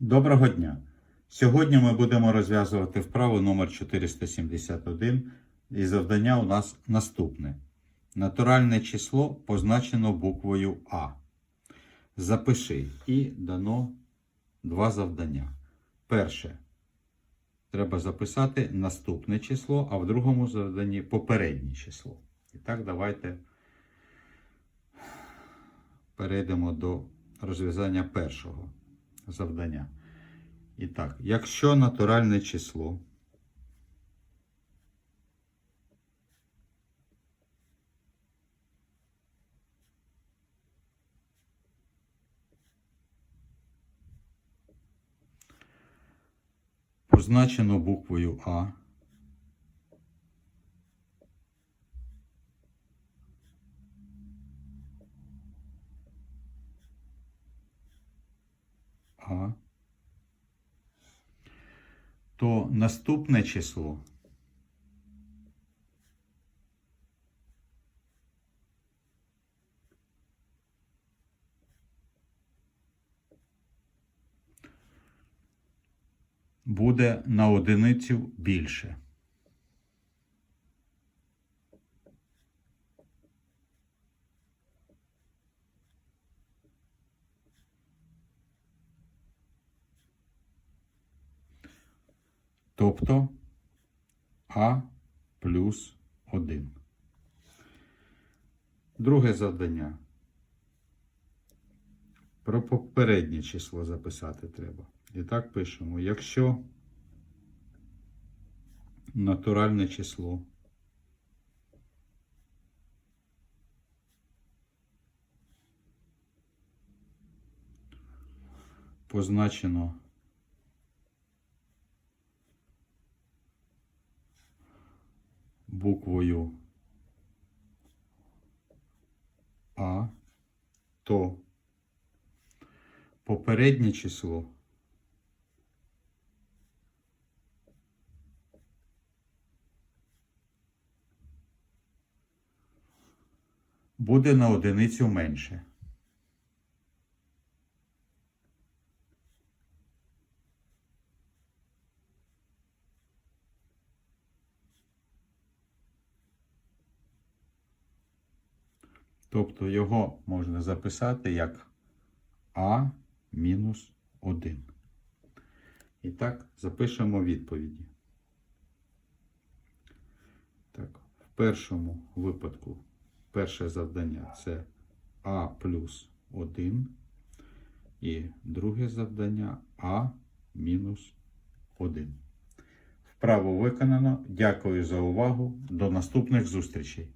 Доброго дня! Сьогодні ми будемо розв'язувати вправу номер 471 і завдання у нас наступне. Натуральне число позначено буквою А. Запиши і дано два завдання. Перше. Треба записати наступне число, а в другому завданні попереднє число. І так, давайте перейдемо до розв'язання першого завдання. І так, якщо натуральне число позначено буквою А, А, то наступне число буде на одиницю більше. Тобто А плюс 1. Друге завдання. Про попереднє число записати треба. І так пишемо. Якщо натуральне число позначено буквою А, то попереднє число буде на одиницю менше. Тобто його можна записати як А мінус 1. І так, запишемо відповіді. Так, в першому випадку перше завдання це А плюс 1. І друге завдання А мінус 1. Вправо виконано. Дякую за увагу. До наступних зустрічей.